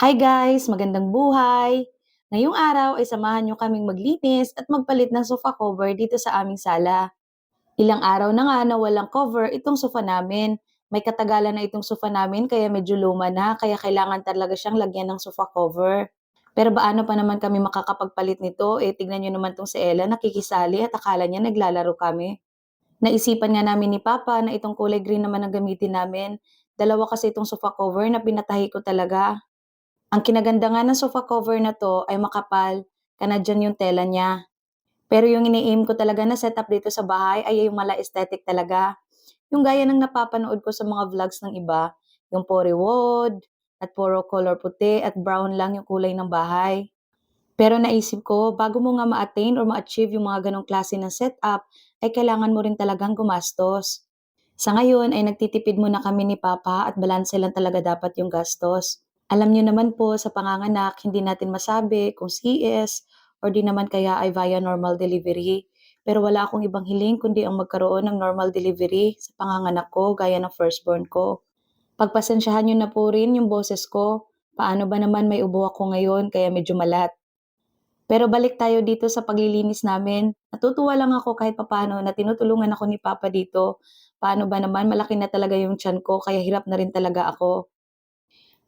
Hi guys! Magandang buhay! Ngayong araw ay samahan niyo kaming maglinis at magpalit ng sofa cover dito sa aming sala. Ilang araw na nga na walang cover itong sofa namin. May katagalan na itong sofa namin kaya medyo luma na kaya kailangan talaga siyang lagyan ng sofa cover. Pero paano pa naman kami makakapagpalit nito? Eh tignan niyo naman tong si Ella nakikisali at akala niya naglalaro kami. Naisipan nga namin ni Papa na itong kulay green naman ang gamitin namin. Dalawa kasi itong sofa cover na pinatahi ko talaga. Ang kinaganda nga ng sofa cover na 'to ay makapal, Canadian yung tela niya. Pero yung ini-aim ko talaga na setup dito sa bahay ay yung mala aesthetic talaga. Yung gaya ng napapanood ko sa mga vlogs ng iba, yung pure wood at puro color puti at brown lang yung kulay ng bahay. Pero naisip ko, bago mo nga ma-attain or ma-achieve yung mga ganong klase ng setup, ay kailangan mo rin talagang gumastos. Sa ngayon ay nagtitipid muna kami ni Papa at balanse lang talaga dapat yung gastos. Alam niyo naman po sa panganganak, hindi natin masabi kung CS or di naman kaya ay via normal delivery. Pero wala akong ibang hiling kundi ang magkaroon ng normal delivery sa panganganak ko gaya ng firstborn ko. Pagpasensyahan niyo na po rin yung boses ko. Paano ba naman may ubo ako ngayon kaya medyo malat. Pero balik tayo dito sa paglilinis namin. Natutuwa lang ako kahit papano na tinutulungan ako ni Papa dito. Paano ba naman malaki na talaga yung tiyan ko kaya hirap na rin talaga ako.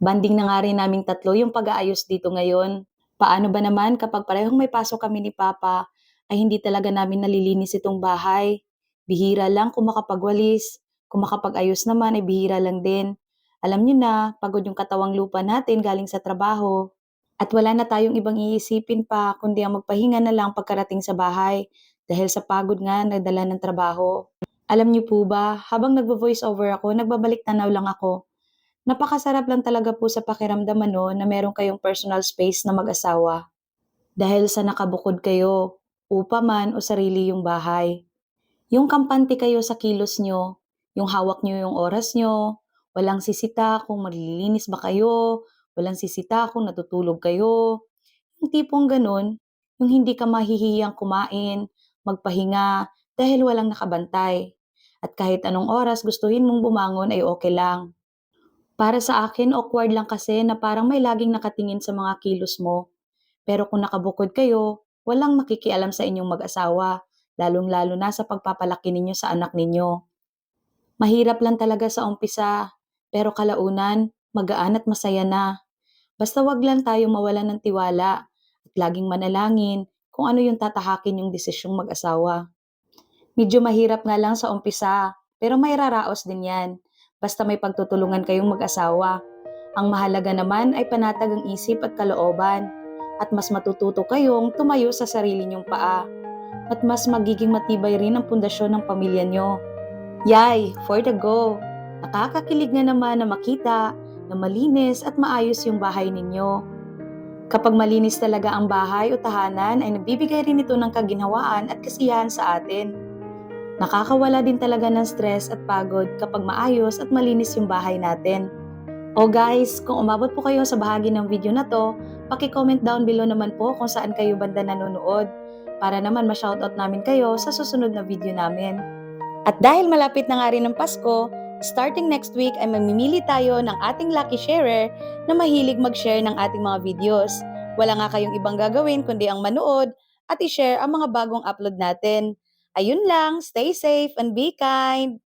Banding na nga rin naming tatlo yung pag-aayos dito ngayon. Paano ba naman kapag parehong may pasok kami ni Papa ay hindi talaga namin nalilinis itong bahay. Bihira lang kung makapagwalis. Kung makapag-ayos naman ay bihira lang din. Alam niyo na, pagod yung katawang lupa natin galing sa trabaho. At wala na tayong ibang iisipin pa kundi ang magpahinga na lang pagkarating sa bahay dahil sa pagod nga na dala ng trabaho. Alam niyo po ba, habang nagvo-voice over ako, nagbabalik tanaw lang ako. Napakasarap lang talaga po sa pakiramdam ano na meron kayong personal space na mag-asawa. Dahil sa nakabukod kayo, upa man o sarili yung bahay. Yung kampante kayo sa kilos nyo, yung hawak nyo yung oras nyo, walang sisita kung malilinis ba kayo, walang sisita kung natutulog kayo. Yung tipong ganun, yung hindi ka mahihiyang kumain, magpahinga, dahil walang nakabantay. At kahit anong oras gustuhin mong bumangon ay okay lang. Para sa akin, awkward lang kasi na parang may laging nakatingin sa mga kilos mo. Pero kung nakabukod kayo, walang makikialam sa inyong mag-asawa, lalong-lalo na sa pagpapalaki ninyo sa anak ninyo. Mahirap lang talaga sa umpisa, pero kalaunan, magaan at masaya na. Basta wag lang tayo mawalan ng tiwala at laging manalangin kung ano yung tatahakin yung desisyong mag-asawa. Medyo mahirap nga lang sa umpisa, pero may raraos din yan. Basta may pagtutulungan kayong mag-asawa. Ang mahalaga naman ay panatag ang isip at kalooban at mas matututo kayong tumayo sa sarili niyong paa at mas magiging matibay rin ang pundasyon ng pamilya niyo. Yay, for the go! Nakakakilig nga naman na makita na malinis at maayos yung bahay ninyo. Kapag malinis talaga ang bahay o tahanan ay nagbibigay rin ito ng kaginhawaan at kasiyahan sa atin. Nakakawala din talaga ng stress at pagod kapag maayos at malinis yung bahay natin. O guys, kung umabot po kayo sa bahagi ng video na to, paki-comment down below naman po kung saan kayo banda nanonood para naman ma-shoutout namin kayo sa susunod na video namin. At dahil malapit na nga rin ang Pasko, starting next week ay mamimili tayo ng ating lucky sharer na mahilig mag-share ng ating mga videos. Wala nga kayong ibang gagawin kundi ang manood at i-share ang mga bagong upload natin. Ayun lang, stay safe and be kind!